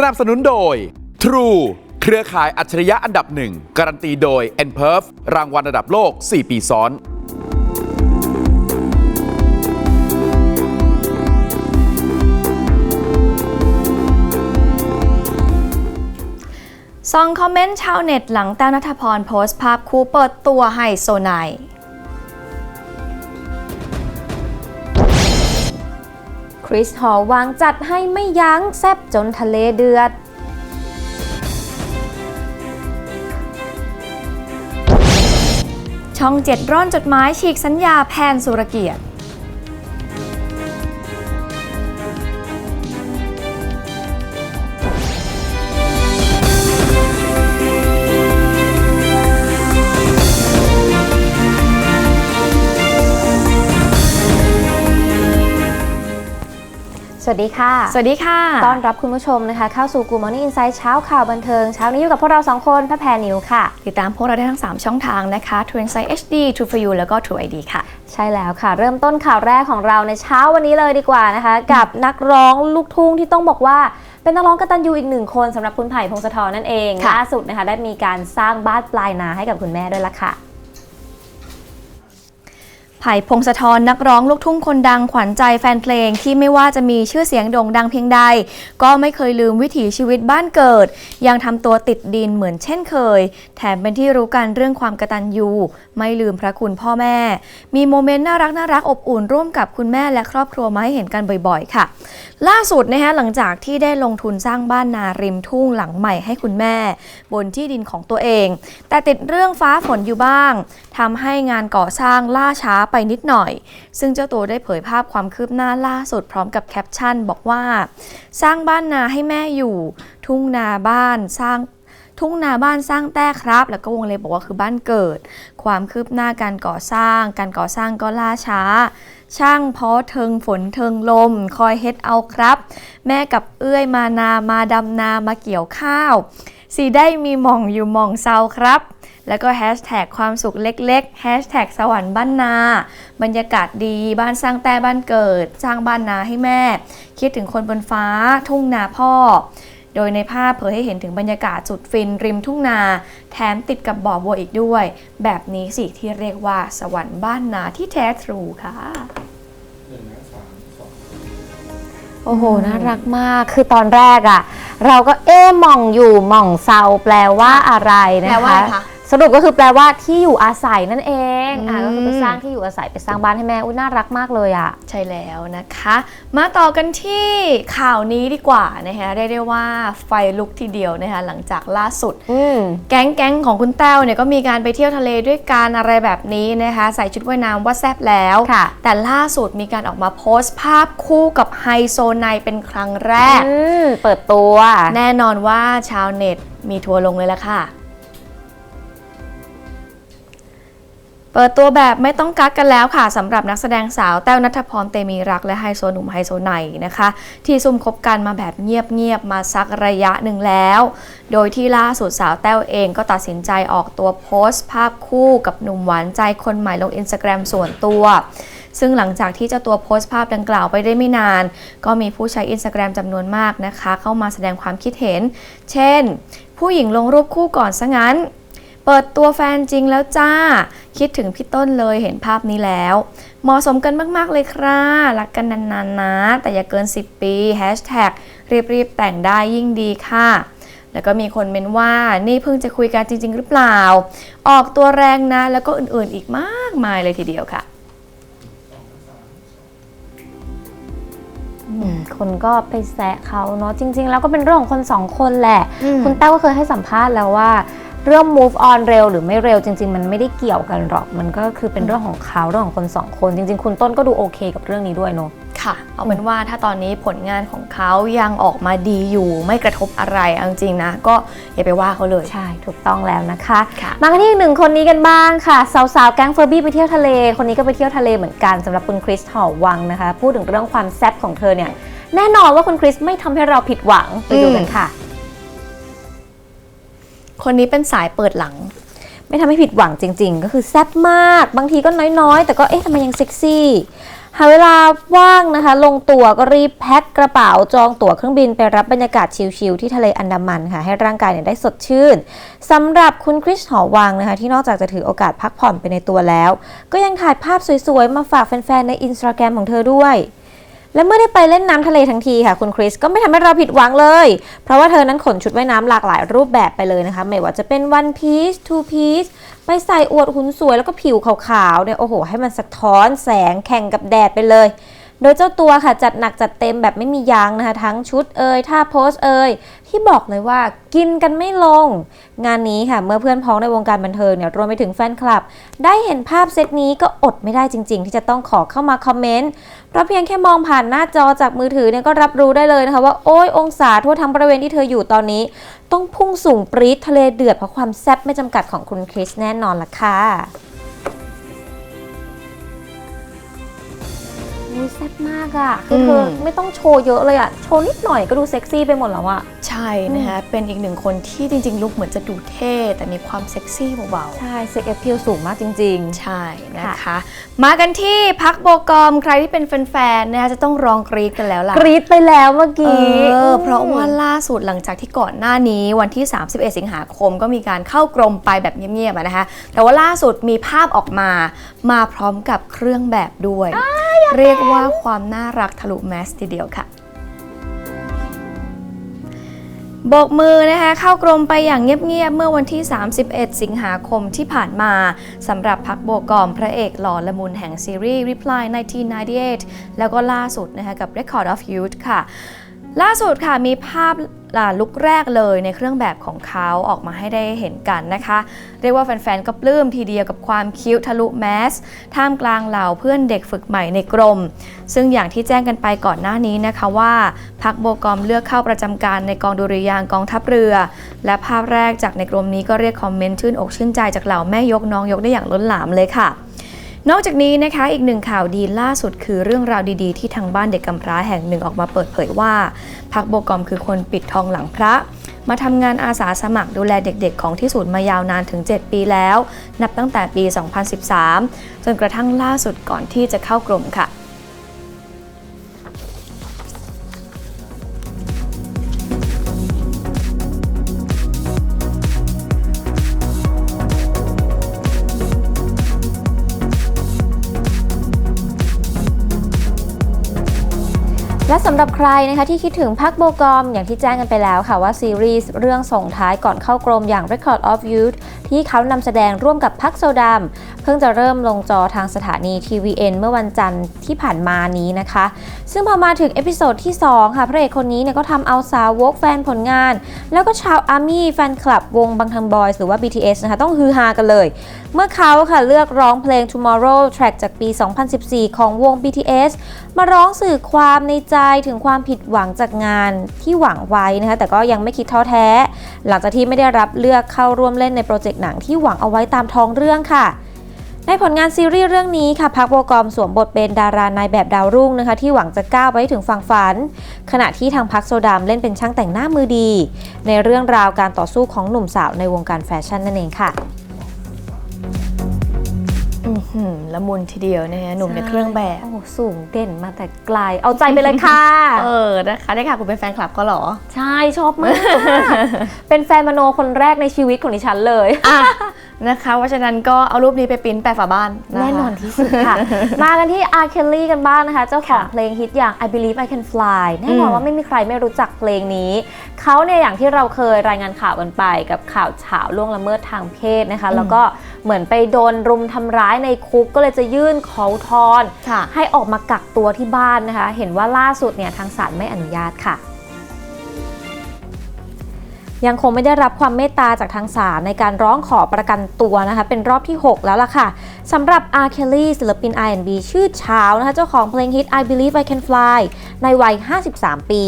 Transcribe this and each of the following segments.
สนับสนุนโดย True เครือข่ายอัจฉริยะอันดับหนึ่ง การันตีโดย n p e r f รางวัลระดับโลก 4 ปีซ้อน ซองคอมเมนต์ชาวเน็ตหลังแต้วนัทพรโพสต์ภาพคู่เปิดตัวไฮโซไน คริสหอวางจัดให้ไม่ยั้งแซบจนทะเลเดือดช่องเจ็ดร่อนจดหมายฉีกสัญญาแพนสุรเกียรติ วัสดีค่ะ สวัสดีค่ะ ต้อนรับคุณผู้ชมนะคะ เข้าสู่ Good Morning Insight เช้าข่าวบันเทิง เช้านี้อยู่กับพวกเราสองคนพระแพรนิวค่ะ ติดตามพวกเราได้ทั้ง 3 ช่องทางนะคะ True Insight HD True for You แล้วก็ True ID ค่ะ ใช่แล้วค่ะ เริ่มต้นข่าวแรกของเราในเช้าวันนี้เลยดีกว่านะคะ กับนักร้องลูกทุ่งที่ต้องบอกว่าเป็นนักร้องกตัญญูอีกหนึ่งคนสำหรับคุณไผ่พงศธรนั่นเองค่ะล่าสุดนะคะได้มีการสร้างบ้านปลายนาให้กับคุณแม่ด้วยละค่ะ ไผ่พงศธรนักร้องลูกทุ่งคนดังขวัญใจแฟนเพลงที่ไม่ว่าจะมีชื่อเสียงโด่งดังเพียงใด ก็ไม่เคยลืมวิถีชีวิตบ้านเกิด ยังทำตัวติดดินเหมือนเช่นเคย แถมเป็นที่รู้กันเรื่องความกระตัญญูไม่ลืมพระคุณพ่อแม่ มีโมเมนต์น่ารักน่ารักอบอุ่นร่วมกับคุณแม่และครอบครัวมาให้เห็นกันบ่อยๆ ค่ะ ล่าสุดนะคะหลังจากที่ได้ลงทุนสร้างบ้านนาริมทุ่งหลังใหม่ให้คุณแม่ บนที่ดินของตัวเอง แต่ติดเรื่องฟ้าฝนอยู่บ้าง ทำให้งานก่อสร้างล่าช้าไปนิดหน่อย ซึ่งเจ้าตัวได้เผยภาพความคืบหน้าล่าสุดพร้อมกับแคปชั่น บอกว่า สร้างบ้านนาให้แม่อยู่ ทุ่งนาบ้านสร้างทุ่งนาบ้านสร้างแต้ครับ แล้วก็วงเล็บบอกว่าคือบ้านเกิด ความคืบหน้าการก่อสร้าง การก่อสร้างก็ล่าช้า ช่างเพาะเทิงฝนเทิงลม คอยเฮ็ดเอาครับ แม่กับเอื้อยมานามาดำนามาเกี่ยวข้าว สีได้มีหม่องอยู่หม่องเซาครับ แล้วก็แฮชแท็กความสุขเล็กๆแฮชแท็กสวรรค์บ้านนา บรรยากาศดีบ้านสร้างแต่บ้านเกิด สร้างบ้านนาให้แม่ คิดถึงคนบนฟ้า ทุ่งนาพ่อ โดยในภาพเผยให้เห็นถึงบรรยากาศสุดฟินริมทุ่งนา แถมติดกับบ่อบัวอีกด้วย แบบนี้สิที่เรียกว่าสวรรค์บ้านนาที่แท้ทรูค่ะ โอ้โห น่ารักมาก คือตอนแรกอะ่ะเราก็เอ๊ะหม่องอยู่หม่องเซาแปลว่าอะไรนะแปลว่าคะอะไรคะ สรุปก็คือแปลว่าที่อยู่อาศัยนั่นเองอะอืมก็คือไปสร้างที่อยู่อาศัยไปสร้างบ้านให้แม่อุ้ยน่ารักมากเลยอะ่ะใช่แล้วนะคะ มาต่อกันที่ข่าวนี้ดีกว่านะคะเรียกได้ว่าไฟลุกทีเดียวนะคะหลังจากล่าสุดอืมแก๊งแก๊งของคุณแต้วเนี่ยก็มีการไปเที่ยวทะเลด้วยกันอะไรแบบนี้นะคะ ใส่ชุดว่ายน้ำว่าแซบแล้วค่ะแต่ล่าสุดมีการออกมาโพสต์ภาพคู่กับไฮโซไนเป็นครั้งแรกอืมเปิดตัว แน่นอนว่าชาวเน็ตมีทัวร์ลงเลยละค่ะ เปิดตัวแบบไม่ต้องกักกันแล้วค่ะสำหรับนักแสดงสาวแต้วนัทพรเตมีรักและไฮโซหนุ่มไฮโซไนนะคะ ที่ซุ่มคบกันมาแบบเงียบๆมาสักระยะหนึ่งแล้ว โดยที่ล่าสุดสาวแต้วเองก็ตัดสินใจออกตัวโพสต์ ภาพคู่กับหนุ่มหวานใจคนใหม่ลงอินสตาแกรมส่วนตัว ซึ่งหลังจากที่เจ้าตัวโพสต์ภาพดังกล่าวไปได้ไม่นาน ก็มีผู้ใช้อินสตาแกรมจำนวนมากนะคะ เข้ามาแสดงความคิดเห็น เช่น ผู้หญิงลงรูปคู่ก่อนซะงั้น เปิดตัวแฟนจริงแล้วจ้า คิดถึงพี่ต้นเลยเห็นภาพนี้แล้ว เหมาะสมกันมากๆเลยครับรักกันนานๆนะ แต่อย่าเกิน 10 ปีแฮชแท็กรีบๆ แต่งได้ยิ่งดีค่ะ แล้วก็มีคนเมนว่านี่เพิ่งจะคุยกันจริง ๆ หรือเปล่า ออกตัวแรงนะ แล้วก็อื่นๆอีกมากมายเลยทีเดียวค่ะ อืมคนก็ไปแซะเขาเนาะจริง ๆ แล้วก็เป็นเรื่องของคนสองคนแหละ อืม คุณแต้วก็เคยให้สัมภาษณ์แล้วว่า เรื่อง move on เร็วหรือไม่เร็วจริง ๆ มันไม่ได้เกี่ยวกันหรอก มันก็คือเป็นเรื่องของเขาเรื่องของคนสองคน จริง ๆ คุณต้นก็ดูโอเคกับเรื่องนี้ด้วยเนาะค่ะ เอาเป็นว่าถ้าตอนนี้ผลงานของเขายังออกมาดีอยู่ไม่กระทบอะไรเอาจริงๆนะ ก็อย่าไปว่าเขาเลย ใช่ถูกต้องแล้วนะคะค่ะ มากันที่อีกหนึ่งคนนี้กันบ้างค่ะ สาวๆ แก๊งเฟอร์บี้ไปเที่ยวทะเล คนนี้ก็ไปเที่ยวทะเลเหมือนกันสำหรับคุณคริสหอวังนะคะ พูดถึงเรื่องความแซ่บของเธอเนี่ยแน่นอนว่าคุณคริสไม่ทำให้เราผิดหวังไปดูกันค่ะ คนนี้เป็นสายเปิดหลัง ไม่ทำให้ผิดหวังจริง ๆ ก็คือแซ่บมาก บางทีก็น้อยๆ แต่ก็เอ๊ะทำไมยังเซ็กซี่ หาเวลาว่างนะคะ ลงตัวก็รีบแพ็คกระเป๋าจองตั๋วเครื่องบินไปรับบรรยากาศชิลๆที่ทะเลอันดามันค่ะ ให้ร่างกายเนี่ยได้สดชื่นสำหรับคุณคริสหอวังนะคะ ที่นอกจากจะถือโอกาสพักผ่อนไปในตัวแล้ว ก็ยังถ่ายภาพสวยๆมาฝากแฟนๆในอินสตาแกรมของเธอด้วย และเมื่อได้ไปเล่นน้ำทะเลทั้งทีค่ะ คุณคริสก็ไม่ทำให้เราผิดหวังเลย เพราะว่าเธอนั้นขนชุดว่ายน้ำหลากหลายรูปแบบไปเลยนะคะ ไม่ว่าจะเป็น one piece two piece ไปใส่อวดหุ่นสวยแล้วก็ผิวขาวๆเนี่ยโอ้โห ให้มันสะท้อนแสงแข่งกับแดดไปเลย โดยเจ้าตัวค่ะ จัดหนักจัดเต็มแบบไม่มียั้งนะคะ ทั้งชุดเอ่ยท่าโพสเอ่ยที่บอกเลยว่ากินกันไม่ลง งานนี้ค่ะเมื่อเพื่อนพ้องในวงการบันเทิงเนี่ยรวมไปถึงแฟนคลับ ได้เห็นภาพเซตนี้ก็อดไม่ได้จริง ๆ ที่จะต้องขอเข้ามาคอมเมนต์ เพราะเพียงแค่มองผ่านหน้าจอจากมือถือเนี่ยก็รับรู้ได้เลยนะคะว่าโอ้ยองศาทั่วทั้งบริเวณที่เธออยู่ตอนนี้ ต้องพุ่งสูงปรี๊ดทะเลเดือดเพราะความแซ่บไม่จำกัดของคุณคริสแน่นอนล่ะค่ะอุ๊ยแซ่บมากอะ่ะคือเธอมไม่ต้องโชว์เยอะเลยอะ่ะ โชว์นิดหน่อยก็ดูเซ็กซี่ไปหมดแล้วอะ่ะ ใช่นะคะ เป็นอีกหนึ่งคนที่จริง ๆ ลุคเหมือนจะดูเท่ แต่มีความเซ็กซี่เบาๆ ใช่เซ็กแอพพิลสูงมากจริงใช่นะคะ มากันที่พักโบกอมใครที่เป็นแฟนๆนะคะจะต้องร้องกรี๊ดกันแล้วล่ะๆกรี๊ดไปแล้วเมื่อเอกี้อเพราะว่าล่าสุดหลังจากที่ก่อนหน้านี้วันที่ 31 สิงหาคมก็มีการเข้ากรมไปแบบเงียบๆอะนะคะ แต่ว่าล่าสุดมีภาพออกมามาพร้อมกับเครื่องแบบด้วย เรียกว่าความน่ารักทะลุแมสทีเดียวค่ะ โบกมือนะคะเข้ากรมไปอย่างเงียบๆเมื่อวันที่ 31 สิงหาคมที่ผ่านมาสำหรับพักโบกอมพระเอกหล่อละมุนแห่งซีรีส์ Reply 1998 แล้วก็ล่าสุดนะคะกับ Record of Youth ค่ะ ล่าสุดค่ะมีภาพอ่าลุกแรกเลยในเครื่องแบบของเขาออกมาให้ได้เห็นกันนะคะ เรียกว่าแฟนๆ ก็ปลื้มทีเดียวกับความคิ้วทะลุแมส ท่ามกลางเหล่าเพื่อนเด็กฝึกใหม่ในกรม ซึ่งอย่างที่แจ้งกันไปก่อนหน้านี้นะคะว่า พักโบกอมเลือกเข้าประจำการในกองดุริยางกองทัพเรือ และภาพแรกจากในกรมนี้ก็เรียกคอมเมนต์ชื่นอกชื่นใจจากเหล่าแม่ยกน้องยกได้อย่างล้นหลามเลยค่ะ นอกจากนี้นะคะอีกหนึ่งข่าวดีล่าสุดคือเรื่องราวดีๆ ที่ทางบ้านเด็กกำพร้าแห่งหนึ่งออกมาเปิดเผยว่าพักโบกอมคือคนปิดทองหลังพระ มาทำงานอาสาสมัครดูแลเด็กๆ ของที่ศูนย์มายาวนานถึง 7 ปีแล้ว นับตั้งแต่ปี 2013 จนกระทั่งล่าสุดก่อนที่จะเข้ากรมค่ะำหรับใครนะคะที่คิดถึงพักโบกอมอย่างที่แจ้งกันไปแล้วค่ะว่าซีรีส์เรื่องส่งท้ายก่อนเข้ากรมอย่าง Record of Youth ที่เขานำแสดงร่วมกับพักโซดามเพิ่งจะเริ่มลงจอทางสถานี TVN เมื่อวันจันทร์ที่ผ่านมานี้นะคะ ซึ่งพอมาถึงเอพิโซดที่ 2 ค่ะ พระเอกคนนี้เนี่ยก็ทำเอาสาวกแฟนผลงาน แล้วก็ชาวอาร์มี่แฟนคลับวงบังทังบอยหรือว่า BTS นะคะต้องฮือฮากันเลย เมื่อเขาค่ะเลือกร้องเพลง Tomorrow Track จากปี 2014 ของวง BTS มาร้องสื่อความในใจถึงความผิดหวังจากงานที่หวังไว้นะคะแต่ก็ยังไม่คิดท้อแท้ หลังจากที่ไม่ได้รับเลือกเข้าร่วมเล่นในโปรเจกต์หนังที่หวังเอาไว้ตามท้องเรื่องค่ะ ในผลงานซีรีส์เรื่องนี้ค่ะพักโบกอมสวมบทเป็นดารานายแบบดาวรุ่งนะคะ ที่หวังจะก้าวไปถึงฝั่งฝัน ขณะที่ทางพักโซดามเล่นเป็นช่างแต่งหน้ามือดี ในเรื่องราวการต่อสู้ของหนุ่มสาวในวงการแฟชั่นนั่นเองค่ะ หือละมุนทีเดียวนะคะหนุ่มในเครื่องแบบโอ้สูงเด่นมาแต่ไกล เอาใจไปเลยค่ะ เออนะคะได้ค่ะคุณเป็นแฟนคลับก็เหรอ ใช่ชอบมาก เป็นแฟนมโนคนแรกในชีวิตของดิฉันเลยอะนะคะเพราะฉะนั้นก็เอารูปนี้ไปปริ้นแปะฝาบ้านะคะแน่นอนที่สุดค่ะ มากันที่อาร์เคลลี่กันบ้างนะคะ เจ้าของค่ะเพลงฮิตอย่าง I Believe I Can Fly แน่นอนอืมว่าไม่มีใครไม่รู้จักเพลงนี้ เขาเนี่ยอย่างที่เราเคยรายงานข่าวกันไปกับข่าวเฉาล่วงละเมิดทางเพศนะคะ แล้วก็ เหมือนไปโดนรุมทำร้ายในคุกก็เลยจะยื่นขออุทธรณ์ค่ะให้ออกมากักตัวที่บ้านนะคะ เห็นว่าล่าสุดเนี่ยทางศาลไม่อนุญาตค่ะยังคงไม่ได้รับความเมตตาจากทางศาลในการร้องขอประกันตัวนะคะ เป็นรอบที่ 6 แล้วล่ะค่ะสำหรับ R. Kelly ศิลปิน R&B ชื่อเช้านะคะ เจ้าของเพลงฮิต I Believe I Can Fly ในวัย 53 ปี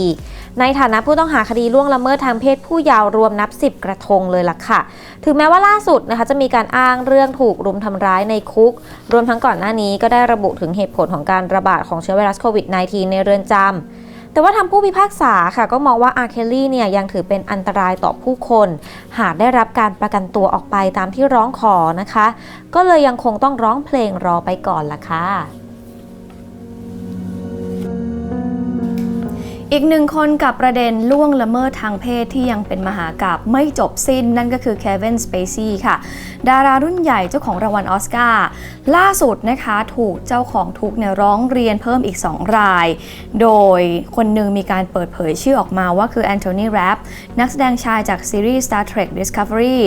ในฐานะผู้ต้องหาคดีล่วงละเมิดทางเพศผู้เยาว์รวมนับ 10 กระทงเลยล่ะค่ะ ถึงแม้ว่าล่าสุดนะคะจะมีการอ้างเรื่องถูกรุมทำร้ายในคุก รวมทั้งก่อนหน้านี้ก็ได้ระบุถึงเหตุผลของการระบาดของเชื้อไวรัสโควิด -19 ในเรือนจำแต่ว่าทางผู้พิพากษาค่ะก็มองว่าอาร์เคลลี่เนี่ยยังถือเป็นอันตรายต่อผู้คน หากได้รับการประกันตัวออกไปตามที่ร้องขอนะคะ ก็เลยยังคงต้องร้องเพลงรอไปก่อนล่ะค่ะ อีกหนึ่งคนกับประเด็นล่วงละเมิดทางเพศที่ยังเป็นมหากาบไม่จบสิ้นนั่นก็คือเควินสเปซี่ค่ะ ดารารุ่นใหญ่เจ้าของรางวัลออสการ์ล่าสุดนะคะถูกเจ้าของทุกเนี่ยร้องเรียนเพิ่มอีก 2 ราย โดยคนหนึ่งมีการเปิดเผยชื่อออกมาว่าคือแอนโทนีแรปนักแสดงชายจากซีรีส์ Star Trek Discovery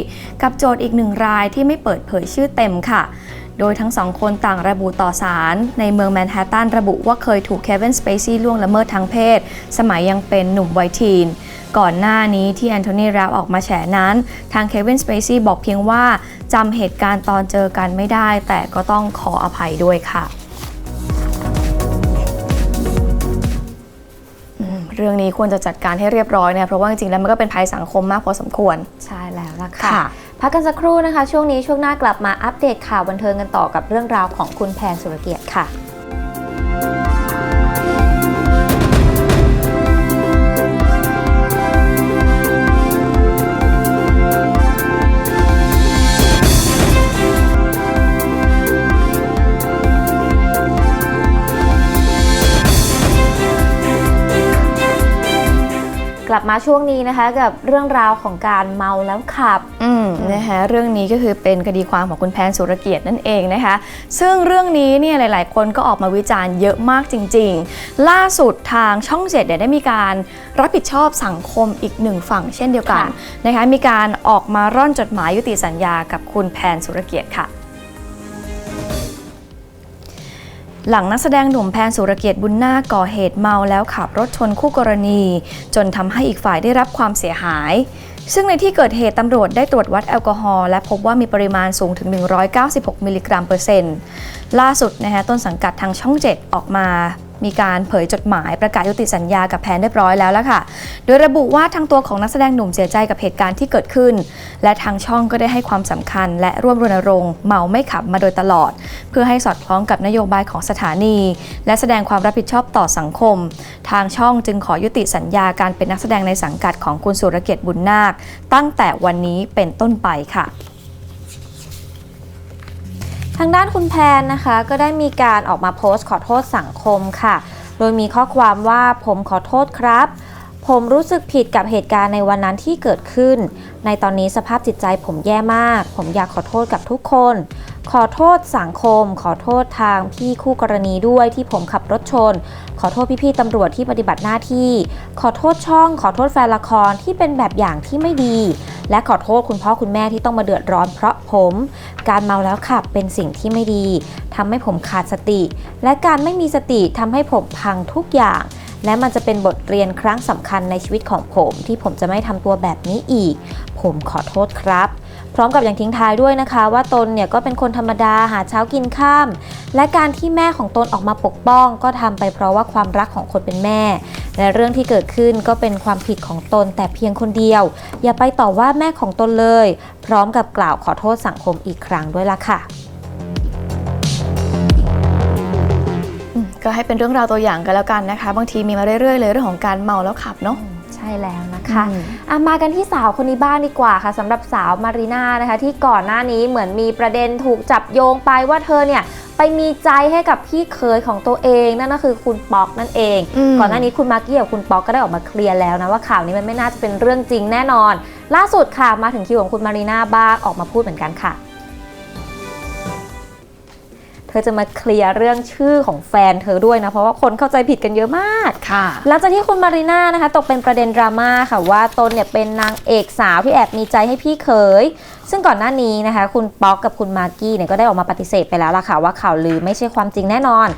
กับโจทย์อีกหนึ่งรายที่ไม่เปิดเผยชื่อเต็มค่ะ โดยทั้งสองคนต่างระบุต่อสารในเมืองแมนฮัตตันระบุว่าเคยถูกเควินสเปซี่ล่วงละเมิดทางเพศ สมัยยังเป็นหนุ่มวัยทีน ก่อนหน้านี้ที่แอนโทนีแรปออกมาแฉนั้น ทางเควินสเปซี่บอกเพียงว่าจำเหตุการณ์ตอนเจอกันไม่ได้ แต่ก็ต้องขออภัยด้วยค่ะอืมเรื่องนี้ควรจะจัดการให้เรียบร้อยนะเพราะว่าจริงๆแล้วมันก็เป็นภัยสังคมมากพอสมควร ใช่แล้วล่ะค่ะค่ะ พักกันสักครู่นะคะ ช่วงนี้ช่วงหน้ากลับมาอัปเดตข่าวบันเทิงกันต่อกับเรื่องราวของคุณแพนสุรเกียรติค่ะ ลับมาช่วงนี้นะคะกับเรื่องราวของการเมาแล้วขับอืมนะคะเรื่องนี้ก็คือเป็นคดีความของคุณแพนสุรเกียรตินั่นเองนะคะ ซึ่งเรื่องนี้เนี่ยหลาย ๆ คนก็ออกมาวิจารณ์เยอะมากจริง ๆ ล่าสุดทางช่องเจ็ดเนี่ยได้มีการรับผิดชอบสังคมอีกหนึ่งฝั่งเช่นเดียวกันค่ะนะคะมีการออกมาร่อนจดหมายยุติสัญญากับคุณแพนสุรเกียรติค่ะ หลังนักแสดงหนุ่มแพนสุรเกียรติบุญนาคก่อเหตุเมาแล้วขับรถชนคู่กรณี จนทำให้อีกฝ่ายได้รับความเสียหาย ซึ่งในที่เกิดเหตุตำรวจได้ตรวจวัดแอลกอฮอล์และพบว่ามีปริมาณสูงถึง 196 มิลลิกรัมเปอร์เซ็นต์ล่าสุดนะคะต้นสังกัดทางช่อง 7 ออกมา มีการเผยจดหมายประกาศยุติสัญญากับแพนเรียบร้อยแล้วละค่ะ โดยระบุว่าทางตัวของนักแสดงหนุ่มเสียใจกับเหตุการณ์ที่เกิดขึ้น และทางช่องก็ได้ให้ความสำคัญ และร่วมรณรงค์เมาไม่ขับมาโดยตลอด เพื่อให้สอดคล้องกับนโยบายของสถานี และแสดงความรับผิดชอบต่อสังคม ทางช่องจึงขอยุติสัญญาการเป็นนักแสดงในสังกัดของคุณสุรเกียรติบุญนาค ตั้งแต่วันนี้เป็นต้นไปค่ะ ทางด้านคุณแพนนะคะก็ได้มีการออกมาโพสต์ขอโทษสังคมค่ะ โดยมีข้อความว่าผมขอโทษครับ ผมรู้สึกผิดกับเหตุการณ์ในวันนั้นที่เกิดขึ้น ในตอนนี้สภาพจิตใจผมแย่มาก ผมอยากขอโทษกับทุกคน ขอโทษสังคม ขอโทษทางพี่คู่กรณีด้วยที่ผมขับรถชน ขอโทษพี่ๆตำรวจที่ปฏิบัติหน้าที่ ขอโทษช่อง ขอโทษแฟนละครที่เป็นแบบอย่างที่ไม่ดี และขอโทษคุณพ่อคุณแม่ที่ต้องมาเดือดร้อนเพราะผม การเมาแล้วขับเป็นสิ่งที่ไม่ดีทำให้ผมขาดสติ และการไม่มีสติทำให้ผมพังทุกอย่าง และมันจะเป็นบทเรียนครั้งสำคัญในชีวิตของผม ที่ผมจะไม่ทำตัวแบบนี้อีก ผมขอโทษครับ พร้อมกับอย่างทิ้งท้ายด้วยนะคะ ว่าตนเนี่ยก็เป็นคนธรรมดาหาเช้ากินข้าม และการที่แม่ของตนออกมาปกป้อง ก็ทำไปเพราะว่าความรักของคนเป็นแม่ และเรื่องที่เกิดขึ้นก็เป็นความผิดของตนแต่เพียงคนเดียว อย่าไปต่อว่าแม่ของตนเลย พร้อมกับกล่าวขอโทษสังคมอีกครั้งด้วยล่ะค่ะก็ให้เป็นเรื่องราวตัวอย่างกันแล้วกันนะคะ บางทีมีมาเรื่อยๆเลยเรื่องของการเมาแล้วขับเนาะ ช่แล้วนะคะอืมอะมากันที่สาวคนนี้บ้างดีกว่าค่ะสำหรับสาวมารีน่านะคะ ที่ก่อนหน้านี้เหมือนมีประเด็นถูกจับโยงไปว่าเธอเนี่ยไปมีใจให้กับพี่เคยของตัวเองนั่นก็คือคุณป๊อกนั่นเองอืมก่อนหน้านี้คุณมากกี้กับคุณป๊อกก็ได้ออกมาเคลียร์แล้วนะว่าข่าวนี้มันไม่น่าจะเป็นเรื่องจริงแน่นอน ล่าสุดค่ะมาถึงคิวของคุณมารีน่าบ้างออกมาพูดเหมือนกันค่ะเธอจะมาเคลียร์เรื่องชื่อของแฟนเธอด้วยนะ เพราะว่าคนเข้าใจผิดกันเยอะมากค่ะหลังจากที่คุณมารีน่านะคะ ตกเป็นประเด็นดราม่าค่ะว่าตนเนี่ยเป็นนางเอกสาวที่แอบมีใจให้พี่เขยซึ่งก่อนหน้านี้นะคะ คุณป๊อกกับคุณมากกี้เนี่ยก็ได้ออกมาปฏิเสธไปแล้วล่ะค่ะว่าข่าวลือไม่ใช่ความจริงแน่นอน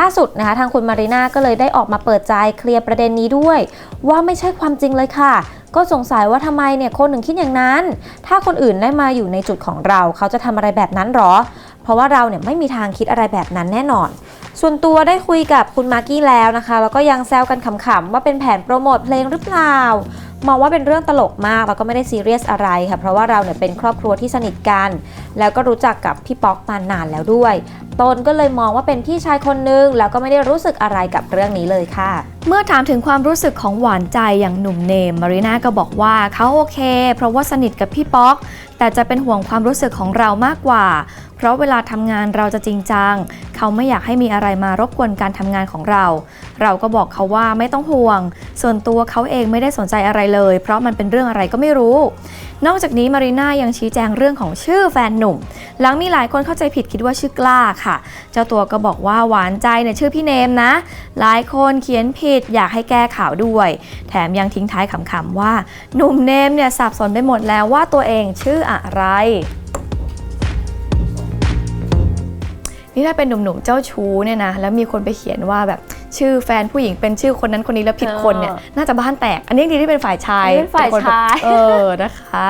ล่าสุดนะคะทางคุณมารีน่าก็เลยได้ออกมาเปิดใจเคลียร์ประเด็นนี้ด้วย ว่าไม่ใช่ความจริงเลยค่ะ ก็สงสัยว่าทำไมเนี่ยคนถึงคิดอย่างนั้น ถ้าคนอื่นได้มาอยู่ในจุดของเรา เขาจะทำอะไรแบบนั้นหรอ เพราะว่าเราเนี่ยไม่มีทางคิดอะไรแบบนั้นแน่นอน ส่วนตัวได้คุยกับคุณมากกี้แล้วนะคะ แล้วก็ยังแซวกันขำๆว่าเป็นแผนโปรโมทเพลงหรือเปล่า มองว่าเป็นเรื่องตลกมากแล้วก็ไม่ได้ซีเรียสอะไรค่ะเพราะว่าเราเนี่ยเป็นครอบครัวที่สนิทกัน แล้วก็รู้จักกับพี่ป๊อกมานานแล้วด้วยตนก็เลยมองว่าเป็นพี่ชายคนนึง แล้วก็ไม่ได้รู้สึกอะไรกับเรื่องนี้เลยค่ะ เมื่อถามถึงความรู้สึกของหวานใจอย่างหนุ่มเนมมารีน่าก็บอกว่าเขาโอเค เพราะว่าสนิทกับพี่ป๊อก แต่จะเป็นห่วงความรู้สึกของเรามากกว่า เพราะเวลาทำงานเราจะจริงจัง เขาไม่อยากให้มีอะไรมารบกวนการทำงานของเรา เราก็บอกเขาว่าไม่ต้องห่วง ส่วนตัวเขาเองไม่ได้สนใจอะไรเลย เพราะมันเป็นเรื่องอะไรก็ไม่รู้ นอกจากนี้มารีน่ายังชี้แจงเรื่องของชื่อแฟนหนุ่ม หลังมีหลายคนเข้าใจผิดคิดว่าชื่อกล้าค่ะ เจ้าตัวก็บอกว่าหวานใจเนี่ยชื่อพี่เนมนะ หลายคนเขียนผิดอยากให้แก้ข่าวด้วย แถมยังทิ้งท้ายขำๆว่า หนุ่มเนมเนี่ยสับสนไปหมดแล้วว่าตัวเองชื่ออะไรนี่ถ้าเป็นหนุ่มๆเจ้าชู้เนี่ยนะแล้วมีคนไปเขียนว่าแบบ ชื่อแฟนผู้หญิงเป็นชื่อคนนั้นคนนี้แล้วผิดคนเนี่ยเออน่าจะบ้านแตก อันนี้ดีที่เป็นฝ่ายชายอันนี้เป็นฝ่ายคนแบบชายเออนะคะ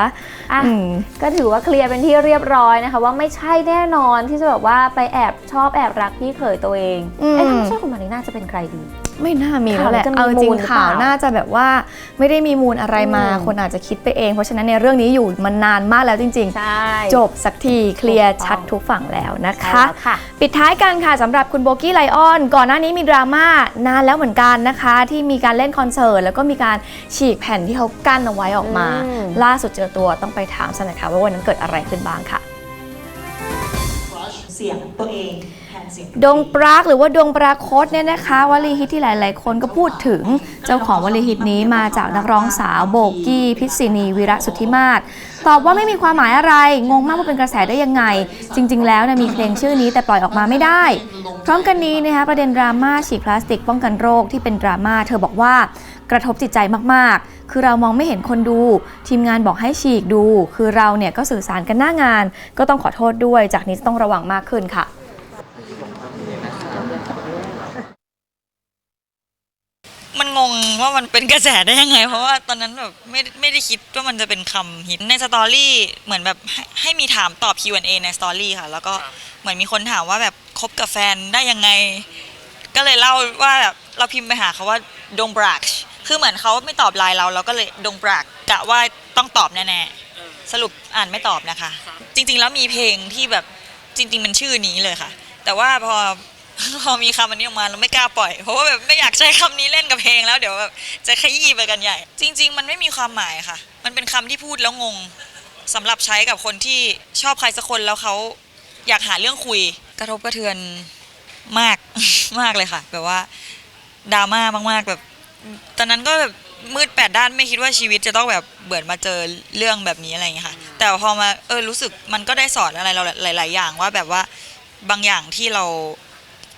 อะอืมก็ถือว่าเคลียร์เป็นที่เรียบร้อยนะคะ ว่าไม่ใช่แน่นอนที่จะแบบว่าไปแอบชอบแอบรักพี่เขยตัวเองอืมเอ้ยถ้าไม่ใช่คุณมารีน่าจะเป็นใครดี ไม่น่ามีแล้วแหละ ข่าวจะมีเอาจริมูงลหรือเปล่า ข่าวน่าจะแบบว่าไม่ได้มีมูลอะไรมาอืมคนอาจจะคิดไปเอง เพราะฉะนั้นในเรื่องนี้อยู่มันนานมากแล้วจริง ใช่ ๆ จบสักทีเคลียร์ถูกต้อง ชัดทุกฝั่งแล้วนะใช่คะ แล้วค่ะ ปิดท้ายกันค่ะสำหรับคุณโบกี้ไลออน ก่อนหน้านี้มีดราม่านานแล้วเหมือนกันนะคะ ที่มีการเล่นคอนเสิร์ตแล้วก็มีการฉีกแผ่นที่เขากั้นเอาไว้ออกมา อืม ล่าสุดเจอตัวต้องไปถามสักหน่อยค่ะว่าวันนั้นเกิดอะไรขึ้นบ้างค่ะ เสียงตัวเองแทนเสียงดงปรากหรือว่าดงปราคตเนี่ยนะคะวลีฮิตที่หลาย ๆ คนก็พูดถึงเจ้าของวลีฮิตนี้มาจากนักร้องสาวโบกี้พิษณีวีระสุทธิมาศตอบว่าไม่มีความหมายอะไร งงมากว่าเป็นกระแสได้ยังไง จริง ๆ แล้วนะมีเพลงชื่อนี้แต่ปล่อยออกมาไม่ได้ พร้อมกันนี้นะคะประเด็นดราม่าฉีกพลาสติกป้องกันโรคที่เป็นดราม่าเธอบอกว่า กระทบจิตใจมากๆ คือเรามองไม่เห็นคนดู ทีมงานบอกให้ฉีกดู คือเราเนี่ยก็สื่อสารกันหน้างาน ก็ต้องขอโทษด้วย จากนี้ต้องระวังมากขึ้นค่ะมันงงว่ามันเป็นกระแสได้ยังไง เพราะว่าตอนนั้นแบบไม่ไม่ได้คิดว่ามันจะเป็นคำฮิตในสตอรี่เหมือนแบบให้ให้มีถามตอบ Q&A ในสตอรี่ค่ะ แล้วก็เหมือนมีคนถามว่าแบบคบกับแฟนได้ยังไง ก็เลยเล่าว่าแบบเราพิมพ์ไปหาเขาว่าดงบรัก คือเหมือนเขาไม่ตอบไลน์เราเราก็เลยดงบรักกะว่าต้องตอบแน่ๆสรุปอ่านไม่ตอบนะคะ จริง ๆ แล้วมีเพลงที่แบบจริง ๆ มันชื่อนี้เลยค่ะ แต่ว่าพอพอมีคำอันนี้ออกมาเราไม่กล้าปล่อย เพราะว่าแบบไม่อยากใช้คำนี้เล่นกับเพลงแล้วเดี๋ยวแบบจะขยี้ไปกันใหญ่ จริง ๆ มันไม่มีความหมายค่ะ มันเป็นคำที่พูดแล้วงงสำหรับใช้กับคนที่ชอบใครสักคนแล้วเขาอยากหาเรื่องคุย กระทบกระเทือนมากมากเลยค่ะ แบบว่าดราม่ามากๆแบบ ตอนนั้นก็แบบมืดแปดด้านไม่คิดว่าชีวิตจะต้องแบบเบื่อมาเจอเรื่องแบบนี้อะไรอย่างเงี้ยค่ะ แต่พอมาเออรู้สึกมันก็ได้สอนอะไรเราหลาย ๆ อย่างว่าแบบว่าบางอย่างที่เรา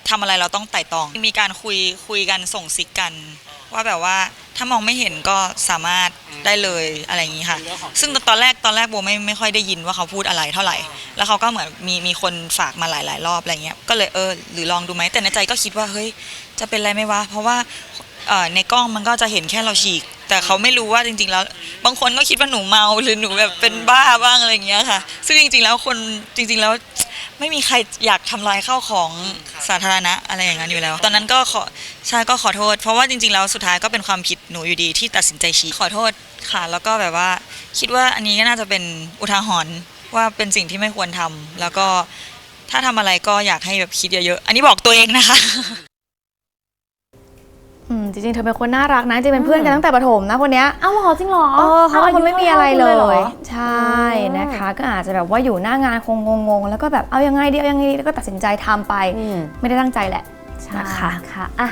ทำอะไรเราต้องไต่ตรอง มีการคุยคุยกันส่งซิกกัน ว่าแบบว่าถ้ามองไม่เห็นก็สามารถได้เลยอะไรอย่างงี้ค่ะ ซึ่งตอนแรกตอนแรกโบไม่ไม่ค่อยได้ยินว่าเขาพูดอะไรเท่าไหร่ แล้วเขาก็เหมือนมีมีคนฝากมาหลายๆรอบอะไรเงี้ยก็เลยเออหรือลองดูไหมแต่ในใจก็คิดว่าเฮ้ยจะเป็นไรไหมวะเพราะว่า เอ่อในกล้องมันก็จะเห็นแค่เราฉีก แต่เขาไม่รู้ว่าจริง ๆ แล้ว บางคนก็คิดว่าหนูเมาหรือหนูแบบเป็นบ้าบ้างอะไรอย่างเงี้ยค่ะ ซึ่งจริง ๆ แล้วคนจริง ๆ แล้ว ไม่มีใครอยากทำลายข้าวของสาธารณะอะไรอย่างนั้นอยู่แล้ว ตอนนั้นก็ขอใช่ก็ขอโทษ เพราะว่าจริง ๆ แล้วสุดท้ายก็เป็นความผิดหนูอยู่ดีที่ตัดสินใจฉีกขอโทษค่ะ แล้วก็แบบว่า คิดว่าอันนี้ก็น่าจะเป็นอุทาหรณ์ว่าเป็นสิ่งที่ไม่ควรทำแล้วก็ถ้าทำอะไรก็อยากให้แบบคิดเยอะๆอันนี้บอกตัวเองนะคะ อืมจริงๆเธอเป็นคนน่ารักนะจริงๆเป็นเพื่อนกันตั้งแต่ประถมนะคนเนี้ยเอ้าเหรอจริงเหรอเออเขาเป็นคนไม่มีอะไรเลท่ากันหยหรอใช่นะคะ ก็อาจจะแบบว่าอยู่หน้างานคงงงๆ แล้วก็แบบเอายังไงดีเอายังไงดีแล้วก็ตัดสินใจทำไปอืมไม่ได้ตั้งใจแหละใช่นะคะค่ะอะ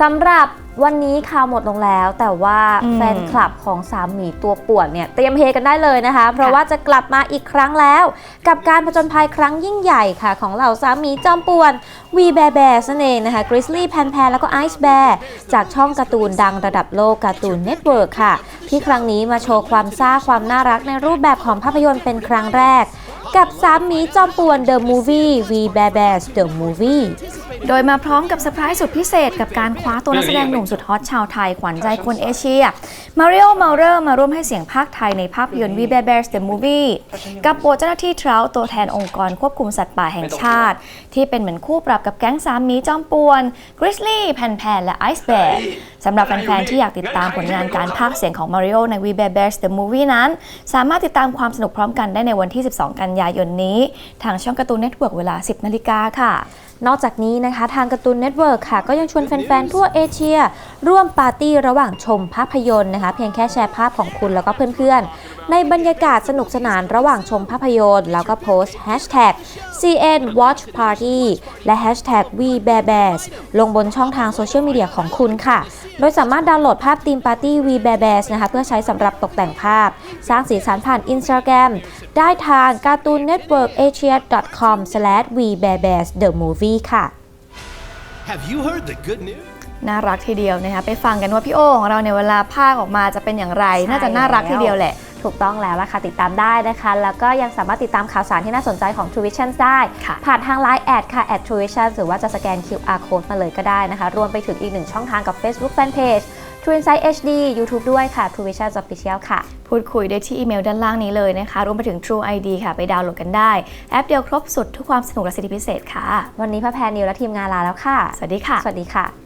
สำหรับวันนี้ข่าวหมดลงแล้ว แต่ว่าอืมแฟนคลับของสามหมีตัวป่วนเนี่ยเตรียมเฮกันได้เลยนะคะ เพราะว่าจะกลับมาอีกครั้งแล้ว กับการผจญภัยครั้งยิ่งใหญ่ค่ะ ของเหล่าสามหมีจอมป่วนวีแบร์แบร์นั่นเองนะคะกริซลี่แพนแพนแล้วก็ไอซ์แบร์จากช่องการ์ตูนดังระดับโลกการ์ตูนเน็ตเวิร์กค่ะ ที่ครั้งนี้มาโชว์ความซ่าความน่ารักในรูปแบบของภาพยนตร์เป็นครั้งแรก กับสามหมีจอมป่วน The Movie We Bear Bears The Movie โดยมาพร้อมกับเซอร์ไพรส์สุดพิเศษกับการคว้าตัวนักแสดงหนุ่มสุดฮอตชาวไทย ขวัญใจคนเอเชีย มาริโอเมาเรอร์มาร่วมให้เสียงภาคไทยในภาพยนตร์ We Bear Bears The Movie กับบทเจ้าหน้าที่ทราตัวแทนองค์กรควบคุมสัตว์ป่าแห่งชาติ ที่เป็นเหมือนคู่ปรับกับแก๊งสามมีจอมป่วนกริซลี่แพนแพนและไอซ์แบร์สำหรับแฟนๆที่อยากติดตามผลงานการพากย์เสียงของมาริโอใน We Bear Bears The Movie นั้น สามารถติดตามความสนุกพร้อมกันได้ในวันที่ 12 กันยายนนี้ ทางช่องการ์ตูนเน็ตเวิร์กเวลา 10 นาฬิกาค่ะ นอกจากนี้นะคะทางการ์ตูนเน็ตเวิร์กค่ะ ก็ยังชวนแฟนๆทั่วเอเชีย ร่วมปาร์ตี้ระหว่างชมภาพยนตร์นะคะ เพียงแค่แชร์ภาพของคุณแล้วก็เพื่อนๆ ในบรรยากาศสนุกสนานระหว่างชมภาพยนตร์ แล้วก็โพสต์ hashtag CN Watch Party และ hashtag We Bear Bears ลงบนช่องทางโซเชียลมีเดียของคุณค่ะ โดยสามารถดาวน์โหลดภาพทีมปาร์ตี้ We Bear Bears นะคะเพื่อใช้สำหรับตกแต่งภาพ สร้างสีสันผ่าน Instagram ได้ทาง cartoon network asia com we bear bears the movie ค่ะ Have you heard the good news? น่ารักทีเดียวนะคะไปฟังกันว่าพี่โอของเราเนี่ยเวลาภาคออกมาจะเป็นอย่างไร น่าจะน่ารักทีเดียวแหละ ถูกต้องแล้วล่ะค่ะติดตามได้นะคะ แล้วก็ยังสามารถติดตามข่าวสารที่น่าสนใจของ True Vision ได้ค่ะผ่านทาง Line แอดค่ะ at True Vision หรือว่าจะสแกน QR code มาเลยก็ได้นะคะ รวมไปถึงอีกหนึ่งช่องทางกับ Facebook Fanpage True Insight HD YouTube ด้วยค่ะ True Vision Official ค่ะ พูดคุยได้ที่อีเมลด้านล่างนี้เลยนะคะ รวมไปถึง True ID ค่ะ ไปดาวน์โหลดกันได้ แอปเดียวครบสุดทุกความสนุกและสิทธิพิเศษค่ะ วันนี้พระแพรนิวและทีมงานลาแล้วค่ะ สวัสดีค่ะ สวัสดีค่ะ